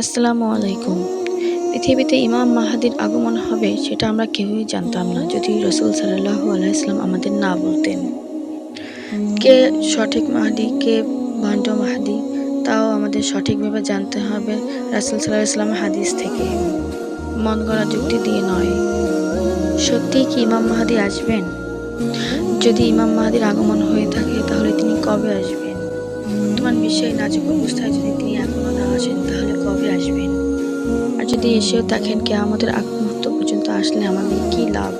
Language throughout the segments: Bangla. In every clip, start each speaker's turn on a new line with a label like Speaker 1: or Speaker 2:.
Speaker 1: আসসালামু আলাইকুম। পৃথিবীতে ইমাম মাহাদির আগমন হবে সেটা আমরা কেউই জানতাম না যদি রসুল সাল্লাহ আলাইসলাম আমাদের না বলতেন। কে সঠিক মাহাদি, কে ভণ্ড মাহাদি, তাও আমাদের সঠিকভাবে জানতে হবে রাসুল সাল্লাহ ইসলাম হাদিস থেকে। মন গড়া যুক্তি দিয়ে নয়। সত্যিই কি ইমাম মাহাদি আসবেন? যদি ইমাম মাহাদির আগমন হয়ে থাকে তাহলে তিনি কবে আসবেন? বর্তমান বিশ্বে এই নাজুক অবস্থায় যদি তিনি এখনও না আসেন, তাহলে কবে আসবেন? আর যদি এসেও থাকেন কে আমাদের আগ মুহূর্ত পর্যন্ত আসলে আমাদের কি লাভ?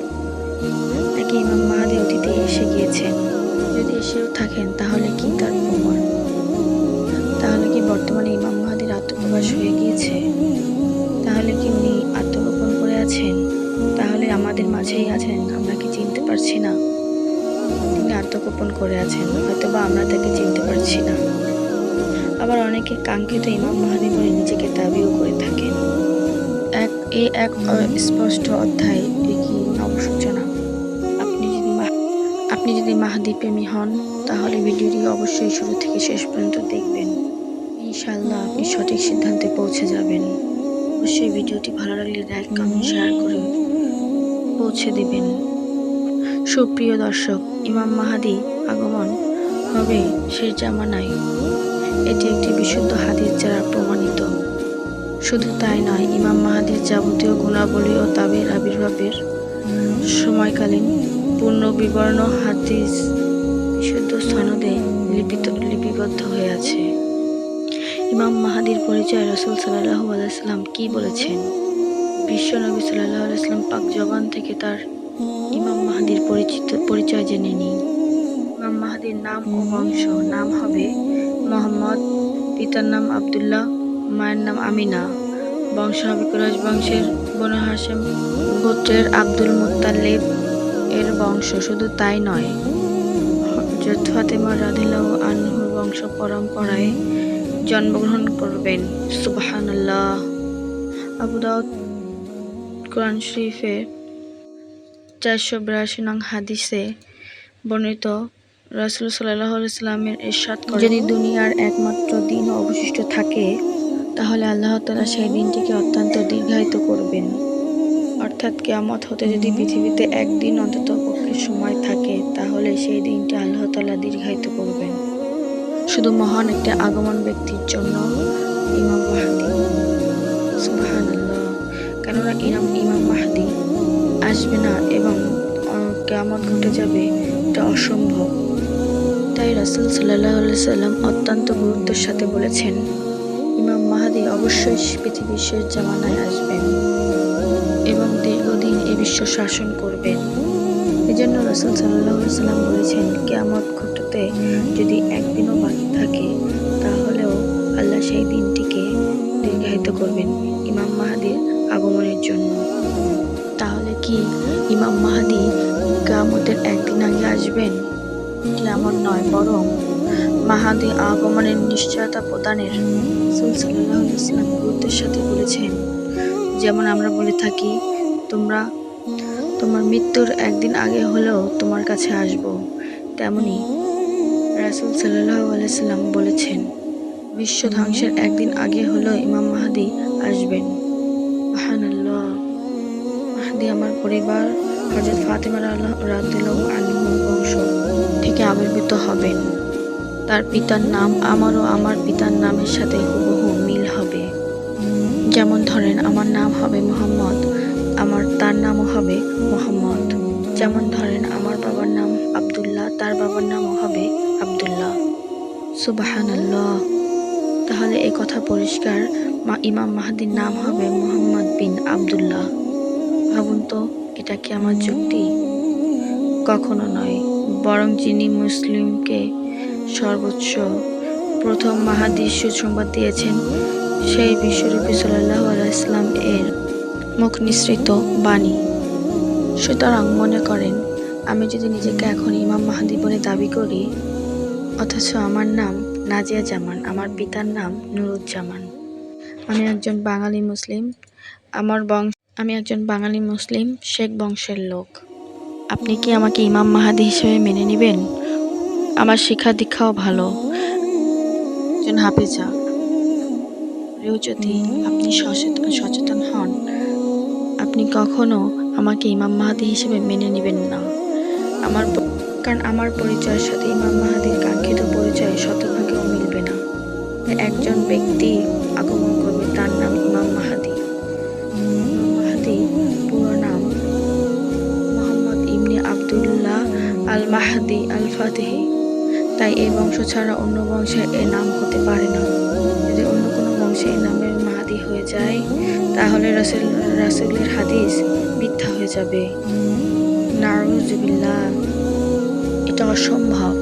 Speaker 1: নাকি ইমাম মাহাদি অতীতে এসে গিয়েছেন যদি এসেও থাকেন, তাহলে কি তার প্রমাণ তাহলে কি বর্তমানে ইমাম মাহাদির আত্মপ্রকাশ হয়ে গিয়েছে? তাহলে কি উনি আত্মগোপন করে আছেন? তাহলে আমাদের মাঝেই আছেন, আমরা কি চিনতে পারছি না? আত্মগোপন করে আছেন হয়তো বা আমরা তাকে চিনতে পারছি না। আবার অনেকে কাঙ্ক্ষিত ইমাম মাহাদি বলে নিজেকে দাবিও করে থাকেন। এক এই এক স্পষ্ট অধ্যায়, এ কি নবসূচনা আপনি যদি আপনি যদি মাহাদি প্রেমী হন, তাহলে ভিডিওটি অবশ্যই শুরু থেকে শেষ পর্যন্ত দেখবেন। ইনশাল্লাহ আপনি সঠিক সিদ্ধান্তে পৌঁছে যাবেন। অবশ্যই ভিডিওটি ভালো লাগলে লাইক, কমেন্ট শেয়ার করে পৌঁছে দিবেন। সুপ্রিয় দর্শক, ইমাম মাহাদি আগমন হবে শেষ জামানায়। এটি একটি বিশুদ্ধ হাদিস দ্বারা প্রমাণিত। শুধু তাই নয়, ইমাম মাহাদির যাবতীয় গুণাবলী ও তাবের আবির্ভাবের সময়কালীন পূর্ণ বিবরণ হাদিস বিশুদ্ধ সনদে লিপিত লিপিবদ্ধ হয়ে আছে। ইমাম মাহাদির পরিচয় রসুল সাল্লাহু আলাইসাল্লাম কি বলেছেন? বিশ্বনবী সাল্লাহ আলাইসাল্লাম পাক জবান থেকে তার ইমাম মাহাদির পরিচিত, পরিচয় জেনে নিই। ইমাম মাহাদির নাম ও বংশ নাম হবে মোহাম্মদ, পিতার নাম আব্দুল্লাহ, মায়ের নাম আমিনা। বংশ হবে কুরাইশ বংশের, বনু হাসেম গোত্রের আব্দুল মুত্তালিব এর বংশ, শুধু তাই নয়। হযরত ফাতেমা রাদিল্লাহ আনহুর বংশ পরম্পরায় জন্মগ্রহণ করবেন। সুবহানাল্লাহ। আবু কোরআন শরীফের চারশো বিরাশি নং হাদিসে বর্ণিত রাসুল সাল্লামের ইরশাদ যদি দুনিয়ার একমাত্র দিন অবশিষ্ট থাকে, তাহলে আল্লাহ তালা সেই দিনটিকে অত্যন্ত দীর্ঘায়িত করবেন। অর্থাৎ কেয়ামত হতে যদি পৃথিবীতে একদিন অন্তত পক্ষে সময় থাকে, তাহলে সেই দিনটি আল্লাহ তালা দীর্ঘায়িত করবেন। শুধু মহান একটি আগমন ব্যক্তির জন্য, ইমাম মাহাদি। কেননা ইমাম ইমাম মাহাদি আসবে না এবং কেয়ামত ঘটে যাবে, এটা অসম্ভব। তাই রাসুল সাল্লাহ সাল্লাম অত্যন্ত গুরুত্বের সাথে বলেছেন, ইমাম মাহাদি অবশ্যই পৃথিবীর শেষ জামানায় আসবেন এবং দীর্ঘদিন এ বিশ্ব শাসন করবেন এজন্য রসুল সাল্লাহ সাল্লাম বলেছেন, কেয়ামত ঘটতে যদি একদিনও বাকি থাকে, তাহলেও আল্লাহ সেই দিনটিকে দীর্ঘায়িত করবেন। ইমাম মাহাদির আগমনের জন্য। তাহলে কি ইমাম মাহাদি কেয়ামতের একদিন আগে আসবেন? এমন নয়, বরং মাহাদি আগমনের নিশ্চয়তা প্রদানের রসুল সাল্লাহ ইসলাম গুরুত্বের সাথে বলেছেন। যেমন আমরা বলে থাকি, তোমরা, তোমার মৃত্যুর একদিন আগে হলেও তোমার কাছে আসব। তেমনি রাসুল সাল্লাহ আলাইসাল্লাম বলেছেন বিশ্ব ধ্বংসের একদিন আগে হলেও ইমাম মাহাদি আসবেন। মাহাদি আমার পরিবার হজরত ফাতেমা রাদিল্লাহ আনহুর বংশ থেকে আবির্ভূত হবেন তার পিতার নাম আমার ও আমার পিতার নামের সাথে হুবহু মিল হবে। যেমন ধরেন, আমার নাম হবে মোহাম্মদ, আমার, তার নামও হবে মোহাম্মদ। যেমন ধরেন, আমার বাবার নাম আব্দুল্লাহ, তার বাবার নামও হবে আব্দুল্লাহ। সুবাহানাল্লাহ। তাহলে এই কথা পরিষ্কার ইমাম মাহাদির নাম হবে মোহাম্মদ বিন আব্দুল্লাহ। ভাবুন তো, এটা কি আমার যুক্তি? কখনো নয়, বরং যিনি মুসলিমকে সর্বোচ্চ প্রথম মাহাদির সুসংবাদ দিয়েছেন, সেই বিশ্বরূপী সাল্লাহ ইসলাম এর মুখ নিঃসৃত বাণী। সুতরাং মনে করেন, আমি যদি নিজেকে এখন ইমাম মাহাদি বলে দাবি করি, অথচ আমার নাম নাজিয়া জামান আমার পিতার নাম নুরুজ্জামান। আমি একজন বাঙালি মুসলিম। আমার বংশ আমি একজন বাঙালি মুসলিম, শেখ বংশের লোক। আপনি কি আমাকে ইমাম মাহাদি হিসেবে মেনে নেবেন? আমার শিক্ষা দীক্ষাও ভালো। একজন হাফেজা। পরেও যদি আপনি সচেতন সচেতন হন। আপনি কখনো আমাকে ইমাম মাহাদি হিসেবে মেনে নেবেন না। আমার কারণ আমার পরিচয়ের সাথে ইমাম মাহাদির কাঙ্ক্ষিত একজন ব্যক্তি আগমন করবে, তার নাম ইমাম মাহাদি। মাহাদি, পুরো নাম মোহাম্মদ ইবনে আবদুল্লাহ আল মাহাদি আল ফাতেহি তাই এই বংশ ছাড়া অন্য বংশে এ নাম হতে পারে না। যদি অন্য কোনো বংশে এই নামের মাহাদি হয়ে যায়, তাহলে রাসেল, রাসেলের হাদিস মিথ্যা হয়ে যাবে। নারুজুবিল্লাহ এটা অসম্ভব।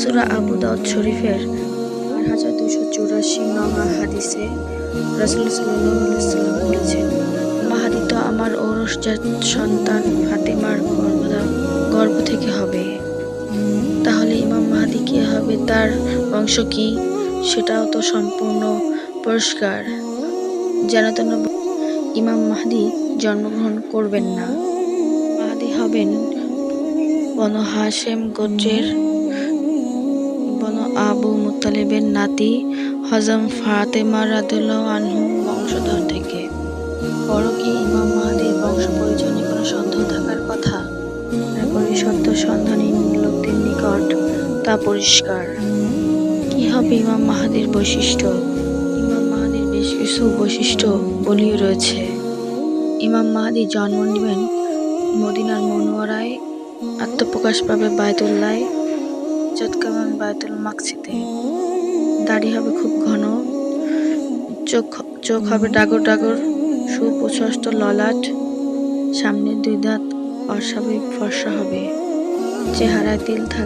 Speaker 1: সুরা আবু শরীফের হাজার দুশো চুরাশি নমা হাদিসে রাসুল সাল্লাম বলেছেন মাহাদি তো আমার ঔরসজাত সন্তান ফাতেমার গর্ভদা গর্ভ থেকে হবে। তাহলে ইমাম মাহাদি কি হবে? তার বংশ কি? সেটাও তো সম্পূর্ণ পরিষ্কার। যেন তেন ইমাম মাহাদি জন্মগ্রহণ করবেন না। মাহাদি হবেন বনু হাশেম গোত্রের নাতি হজম ফাতেমা রাদুল্লাহ আনহু বংশধর থেকে। বড় কি ইমাম মাহাদির বংশ পরিচয় কোনো সন্দেহ থাকার কথা? তারপরে সত্য সন্ধানী লোকদের নিকট তা পরিষ্কার। কি হবে ইমাম মাহাদির বৈশিষ্ট্য? ইমাম মাহাদির বেশ কিছু বৈশিষ্ট্য বলিও রয়েছে। ইমাম মাহাদি জন্ম নেবেন মদিনার মনোয়ারায়, আত্মপ্রকাশ পাবে বায়তুল্লায় চটকামান বায়তুল মাকসিতে দাড়ি হবে খুব ঘন। চোখ চোখ হবে ডাগর ডাগর, সুপ্রশস্ত ললাট। সামনে দুই দাঁত অস্বাভাবিক ফর্সা হবে। চেহারায় তিল থাকবে